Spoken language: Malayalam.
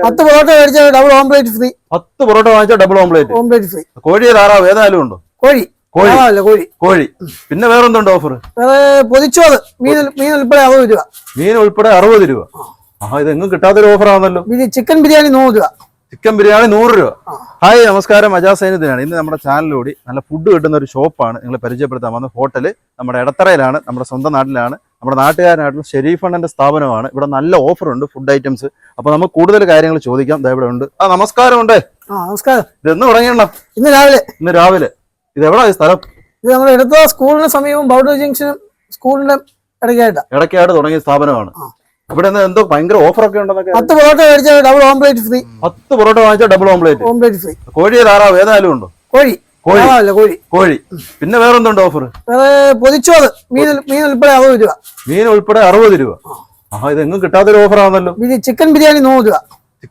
പത്ത് പൊറോട്ട മേടിച്ചാൽ ഡബിൾ ഓംപ്ലേറ്റ് ഫ്രീ പത്ത് പൊറോട്ട വാങ്ങിച്ചാൽ ഡബിൾ ഓംപ്ലേറ്റ് ഓംപ്ലേറ്റ് ഫ്രീ കോഴി താറാവ് ഏതായാലും ഉണ്ടോ? കോഴി. കോഴി. കോഴി. കോഴി. പിന്നെ വേറെന്തുണ്ട് ഓഫർ വേറെ പൊതിച്ചോറ്. മീൻ മീൻ ഉൾപ്പെടെ അറുപത് രൂപ. മീൻ ഉൾപ്പെടെ അറുപത് രൂപ. ആ. ഇതെങ്ങും കിട്ടാത്തൊരു ഓഫർ ആണല്ലോ. ചിക്കൻ ബിരിയാണി നൂറ് രൂപ. ചിക്കൻ ബിരിയാണി നൂറ് രൂപ. ഹായ് നമസ്കാരം. അജാസ് സൈനുദ്ദീനാണ്. ഇന്ന് നമ്മുടെ ചാനലിലൂടെ നല്ല ഫുഡ് കിട്ടുന്ന ഒരു ഷോപ്പാണ് നിങ്ങൾ പരിചയപ്പെടുത്താൻ വന്ന ഹോട്ടൽ നമ്മുടെ ഇടത്തറയിലാണ് നമ്മുടെ സ്വന്തം നാട്ടിലാണ്. നമ്മുടെ നാട്ടുകാരനായിട്ടുള്ള ഷെരീഫ് അണ്ണന്റെ സ്ഥാപനമാണ്. ഇവിടെ നല്ല ഓഫർ ഉണ്ട് ഫുഡ് ഐറ്റംസ് അപ്പൊ നമുക്ക് കൂടുതൽ കാര്യങ്ങൾ ചോദിക്കാം. ഇവിടെ ഉണ്ട്. ആ നമസ്കാരം ഉണ്ട്. നമസ്കാരം. ഇതെന്ന് തുടങ്ങിയണ്ട ഇന്ന് രാവിലെ. ഇന്ന് രാവിലെ. ഇത് എവിടാ ഈ സ്ഥലം? ഇത് നമ്മൾ എടുത്ത സ്കൂളിന് സമീപം ബൗഡർ ജംഗ്ഷനും സ്കൂളിന്റെ ഇടയ്ക്കായിട്ടാ. ഇടയ്ക്കായിട്ട് തുടങ്ങിയ സ്ഥാപനമാണ്. ഇവിടെ എന്തോ ഭയങ്കര ഓഫർ ഒക്കെ ഉണ്ടെന്നൊക്കെ പത്ത് പൊറോട്ട മേടിച്ചാൽ ഡബിൾ ഓംപ്ലേറ്റ് ഫ്രീ പത്ത് പൊറോട്ട വാങ്ങിച്ചാൽ ഡബിൾ ഓംപ്ലേറ്റ് ഓംപ്ലേറ്റ് ഫ്രീ കോഴി താറാവ് ഏതായാലും ഉണ്ടോ? കോഴി. കോഴി. കോഴി. കോഴി. പിന്നെ വേറെന്തുണ്ട് ഓഫർ വേറെ പൊതിച്ചോറ്. മീൻ മീൻ ഉൾപ്പെടെ അറുപത് രൂപ. മീൻ ഉൾപ്പെടെ അറുപത് രൂപ. ആ. ഇത് എങ്ങും കിട്ടാത്തൊരു ഓഫർ ആണല്ലോ. പിന്നെ ചിക്കൻ ബിരിയാണി നൂറ് രൂപ.